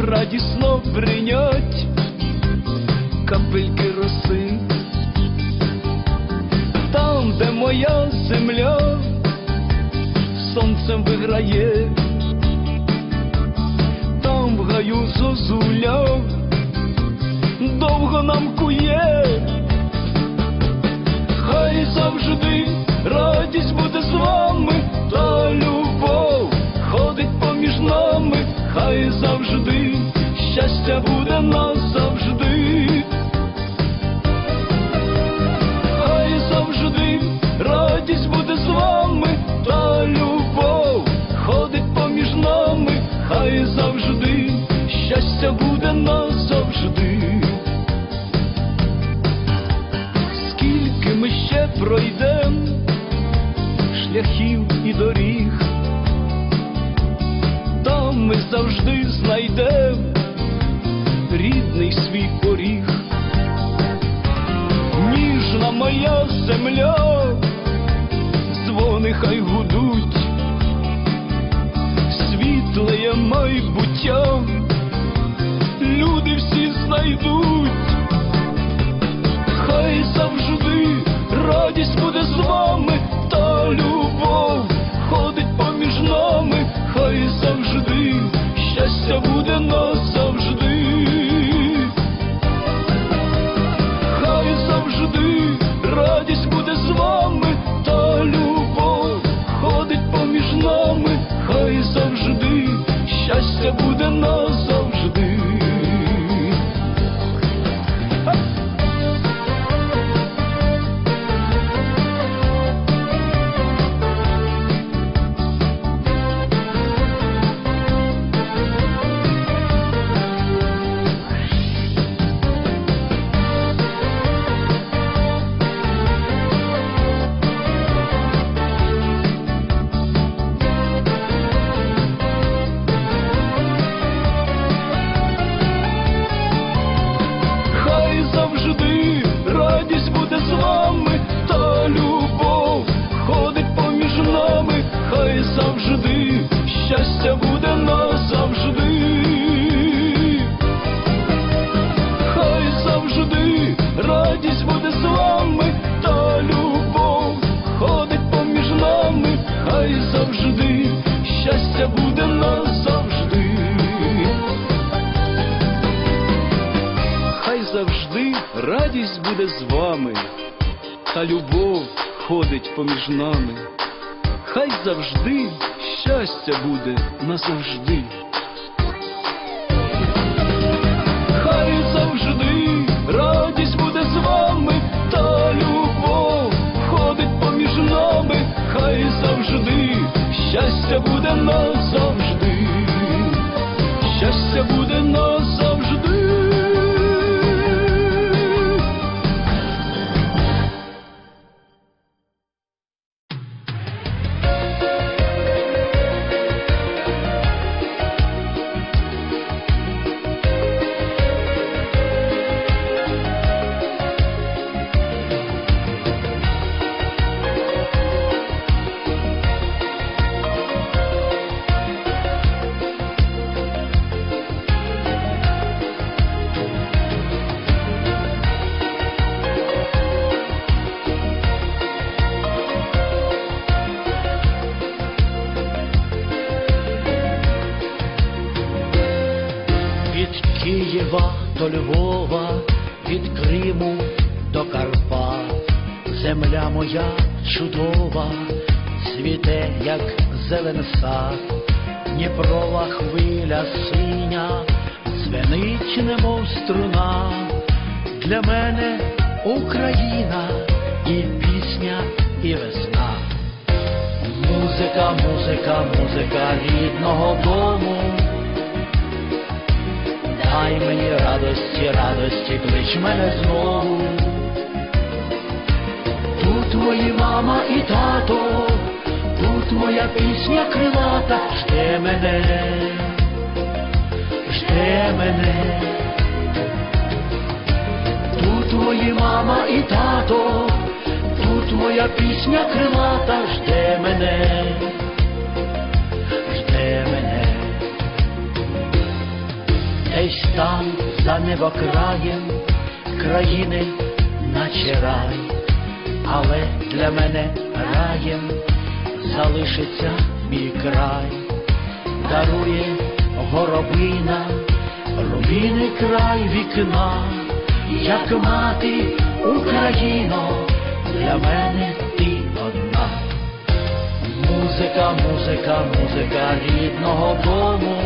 радісно бринять капельки роси, там, де моя земля, сонцем виграє, там в гаю зозуля, довго нам кує, хай завжди радість буде з вами, та любов ходить поміж нами, хай завжди щастя буде назавжди. Дзвони хай поміж нами. Хай завжди щастя буде назавжди. Хай завжди радість буде з вами, та любов ходить поміж нами, хай завжди щастя буде назавжди, як зелений сад, Дніпрова хвиля синя, дзвенить, немов струна, для мене Україна і пісня, і весна. Музика, музика, музика рідного дому. Дай мені радості, радості, клич мене знову. Тут мої мама і тато, тут моя пісня крилата, жде мене, жде мене. Тут мої мама і тато, тут моя пісня крилата, жде мене, жде мене. десь там, за небокраєм, країни, наче рай, але для мене раєм залишиться мій край, дарує горобина, рубіний край вікна, як мати Україно, для мене ти одна. Музика, музика, музика рідного дому.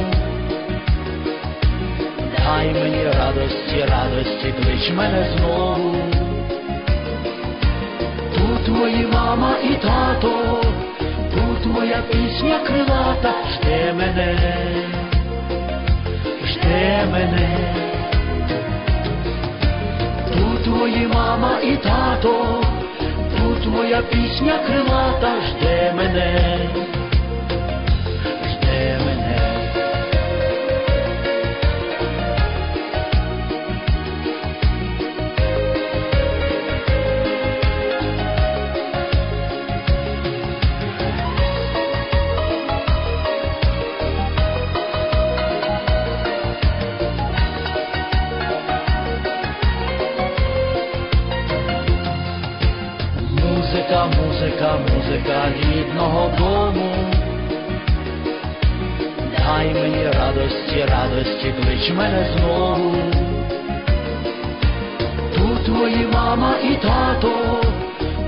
Дай мені радості, радості, клич мене знову. Тут мої мама і тато, тут моя пісня крилата, жде мене, жде мене. Тут твої мама і тато, тут моя пісня крилата, жде мене, Тут мої мама і тато,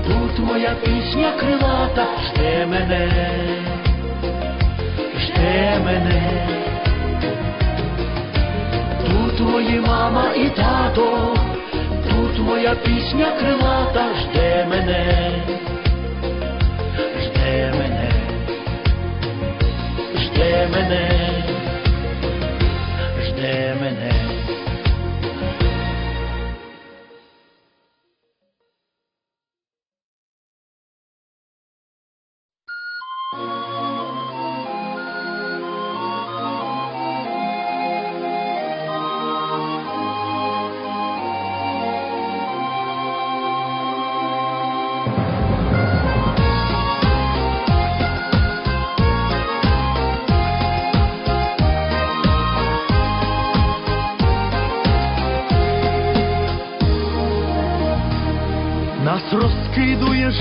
тут моя пісня крилата, жде мене, жде мене. Тут мої мама і тато, тут моя пісня крилата, жде мене, жде мене, жде мене,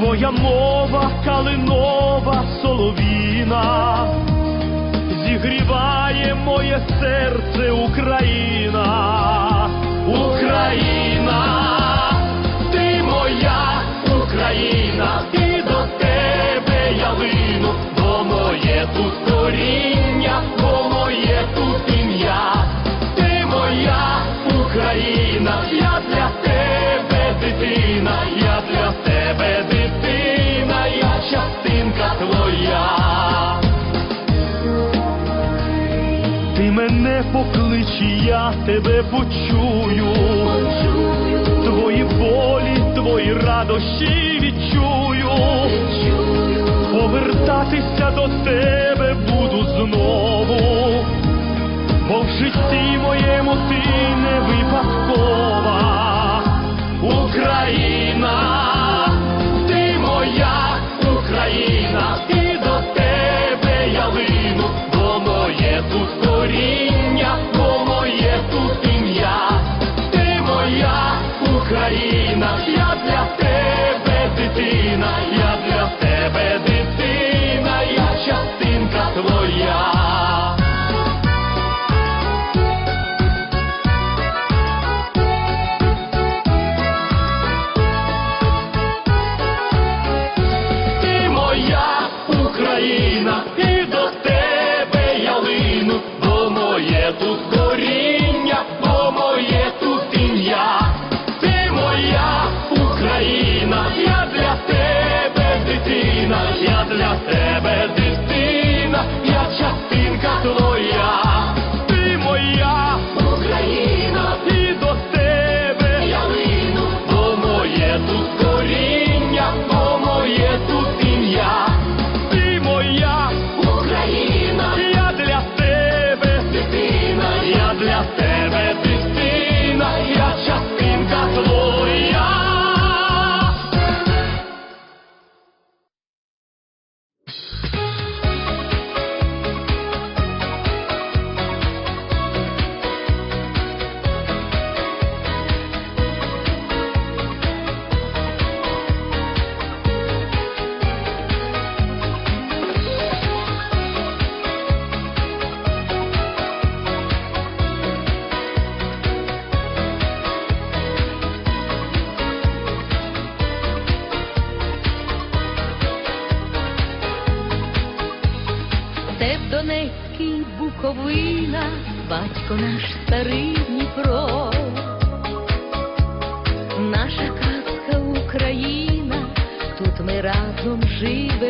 твоя мова калинова соловіна, зігріває моє серце Україна, Україна, і я тебе почую. Твої болі, твої радощі відчую. Повертатися до тебе буду знову, бо в житті моєму батько наш старий Дніпро, наша казка Україна, тут ми разом живемо.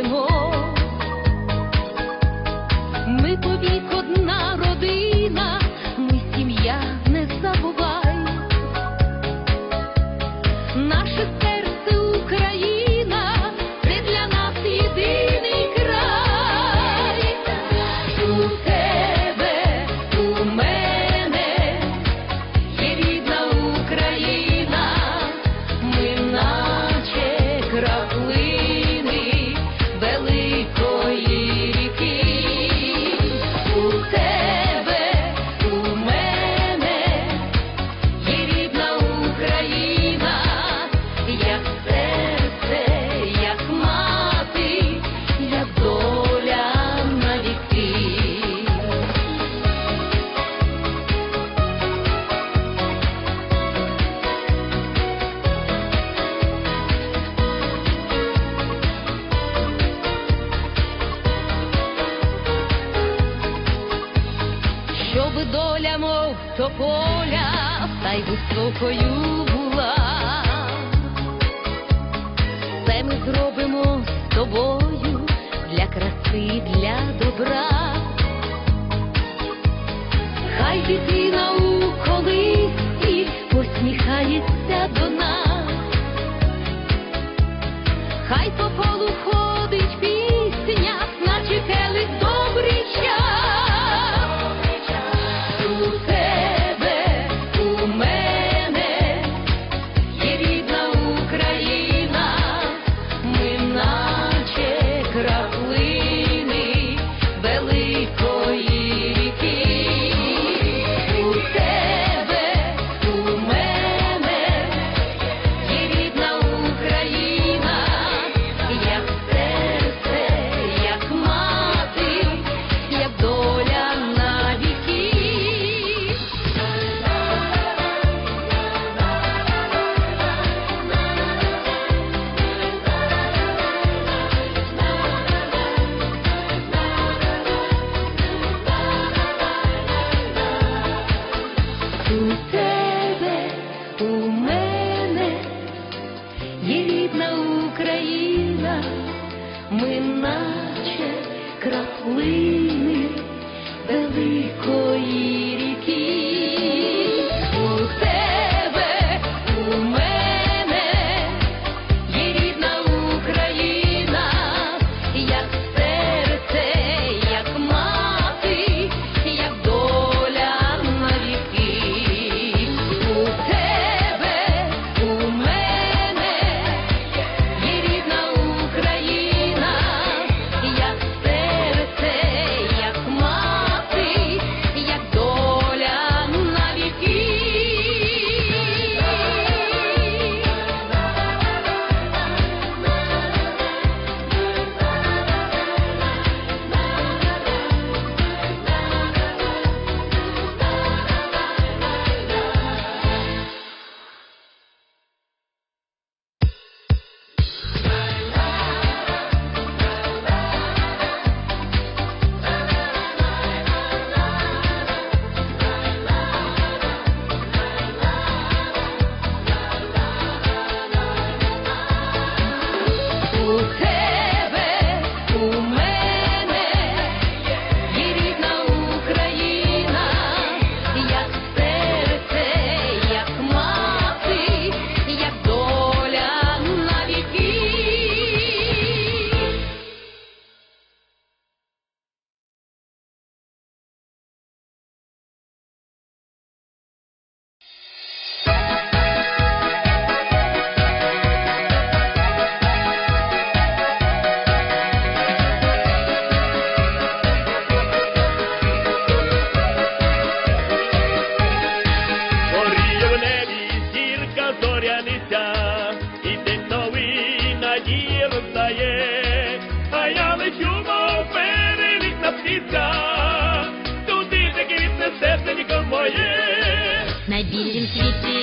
дівчинкою була, все ми зробимо з тобою для краси, для добра, хай дитина у колисці посміхається до нас, хай по. зоряниця, і день новий надії роздає, а я лечу, мов перелітна птиця, туди таки віднесе нікому моє. На білім світі